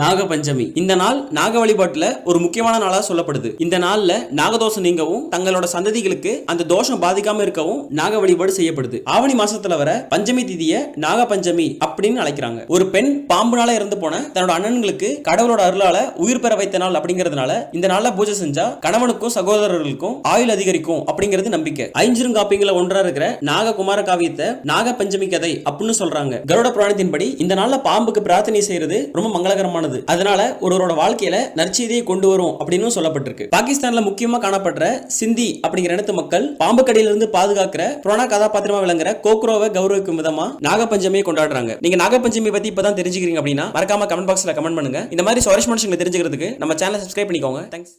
நாகபஞ்சமி. இந்த நாள் நாக வழிபாட்டுல ஒரு முக்கியமான நாளா சொல்லப்படுது. இந்த நாள்ல நாகதோஷம் நீங்கவும் தங்களோட சந்ததிகளுக்கு அந்த தோஷம் பாதிக்காம இருக்கவும் நாக வழிபாடு செய்யப்படுது. ஆவணி மாசத்துல வர பஞ்சமி திதிய நாக பஞ்சமி அப்படின்னு அழைக்கிறாங்க. ஒரு பெண் பாம்புனால இறந்து போன தன்னோட அண்ணன்களுக்கு கடவுளோட அருளால உயிர் பெற வைத்த நாள் அப்படிங்கிறதுனால இந்த நாள்ல பூஜை செஞ்சா கணவனுக்கும் சகோதரர்களுக்கும் ஆயுள் அதிகரிக்கும் அப்படிங்கிறது நம்பிக்கை. ஐஞ்சிருங்காப்பியங்கள ஒன்றா இருக்கிற நாக குமார காவியத்தை நாக பஞ்சமி கதை அப்படின்னு சொல்றாங்க. கருட புராணத்தின்படி இந்த நாள்ல பாம்புக்கு பிரார்த்தனை செய்யறது ரொம்ப மங்களகரமான முக்கியமானது அதனால ஒருவரோட வாழ்க்கையில நற்செய்தியை கொண்டு வரும் அப்படின்னு சொல்லப்பட்டிருக்கு. பாகிஸ்தான்ல முக்கியமா காணப்படுற சிந்தி அப்படிங்கிற இனத்து மக்கள் பாம்பு கடியிலிருந்து பாதுகாக்கிற புராண கதாபாத்திரமா விளங்குற கோக்ரோவை கௌரவிக்கும் விதமா நாகப்பஞ்சமியை கொண்டாடுறாங்க. நீங்க நாகப்பஞ்சமி பத்தி இப்பதான் தெரிஞ்சுக்கிறீங்க அப்படின்னா மறக்காம கமெண்ட் பாக்ஸ்ல கமெண்ட் பண்ணுங்க. இந்த மாதிரி சுவாரஸ்யமான தெரிஞ்சுக்கிறதுக்கு நம்ம சேனலை சப்ஸ்கிரைப் பண்ணிக்கோங்க. தேங்க்ஸ்